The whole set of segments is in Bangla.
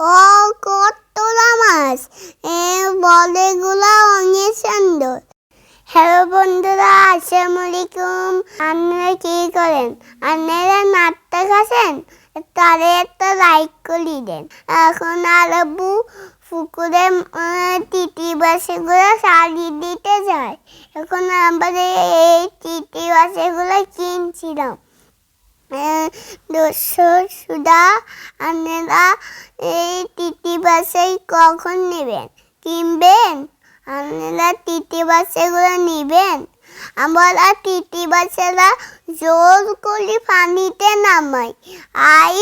ও কতলা মাছ এ বলেগুলো অনেক সুন্দর হ্যালো বন্ধুরা, আসসালামু আলাইকুম। আপনারা কি করেন? আপনারা নাট্য খাচ্ছেন? তারে একটা লাইক করে দেন। এখন আরবু পুকুরে তিতি বাসেগুলো শাড়ি দিতে যায়। এখন আমরা এই তিতি বাসেগুলো কিনছিলাম। দর্শক সুদা আপনারা এই তিতি বাসাই কখন নেবেন? কিনবেন? আপনারা তিতি বাচ্চাগুলো নেবেন? আমরা তিতি বাচ্চারা জোর করে পানিতে নামাই। আই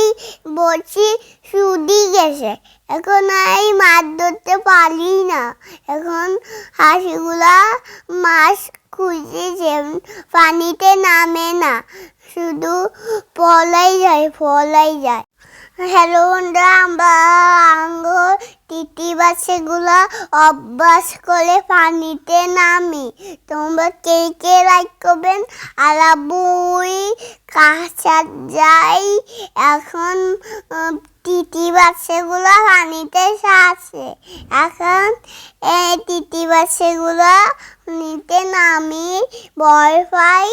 বলছি, সুদি গেছে। এখন আই মাছ ধরতে পারি না। এখন হাঁসগুলা মাছ খুঁজেছে পানিতে নামে না, শুধু পলাই যায় পলাই যায়। হ্যালো বন্ধুরা, আমরা আঙ্গুর তিতি বাচ্চাগুলো অভ্যাস করে পানিতে নামি। তোমরা কে কে লাইক করবেন? আর বই কাঁচা যাই এখন তিতি বাচ্চাগুলো পানিতে আছে এখন এই তিতি বাচ্চাগুলো নিতে নামি ভয় পাই,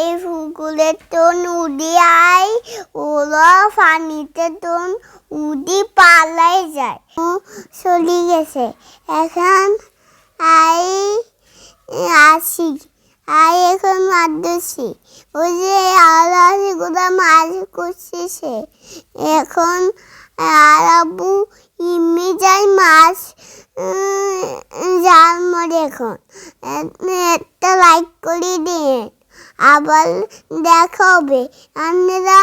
এই পুকুরের তো নদী আই ওরা পানিতে তো উদি পালাই যায়। চলে গেছে। এখন আই আসি, আই এখন ধরছি ওই যে আলাসিগুলো মাছ করছে এখন আরাবু ইমি যায় মাছ জাল মরে এখন। একটা লাইক করে দিয়ে। আবার দেখা হবে আপনারা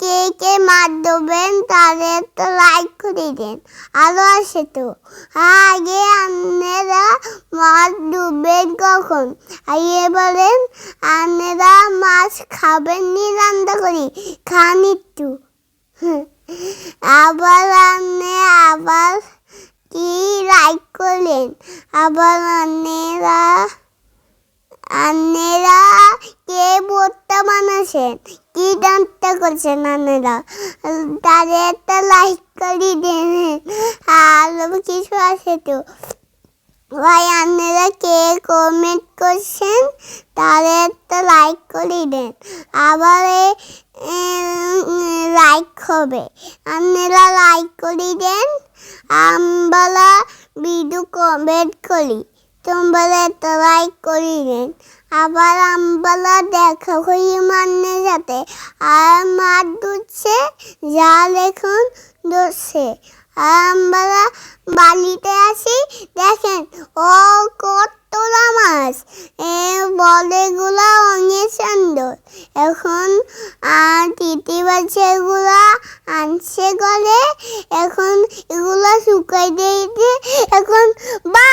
কে কে মার দেবেন তাদের একটা লাইক করে দেন। আরও আসে তো। আগে আপনারা মাছ ডুববেন কখন? আগে বলেন, আপনারা মাছ খাবেন নি রান্না করি? খান একটু। আবার আপনি আবার কি লাইক করলেন? আবার আপনারা আপনারা কে বোটটা বানাছেন কি ডান্সটা করছেন আপনারা তাদের একটা লাইক করে দেন। আর কিছু আছে তো? ভাই আপনারা কে কমেন্ট করছেন? তাদের একটা লাইক করে দেন। আবার লাইক হবে। আপনারা লাইক করে দেন। আমরা ভিডিও কমেন্ট করি। তোমরা একটা লাইক করিলেন। আবার আমরা দেখা করি মানের সাথে আর মাছ দুচ্ছে জাল এখন দোষে আর আমরা বালিতে আছি দেখেন, ও কতলা মাছ এ বলেগুলো অনেক সুন্দর এখন তিতি বাচ্চাগুলো আনছে গলে এখন এগুলো শুকাই দিয়েছে এখন বা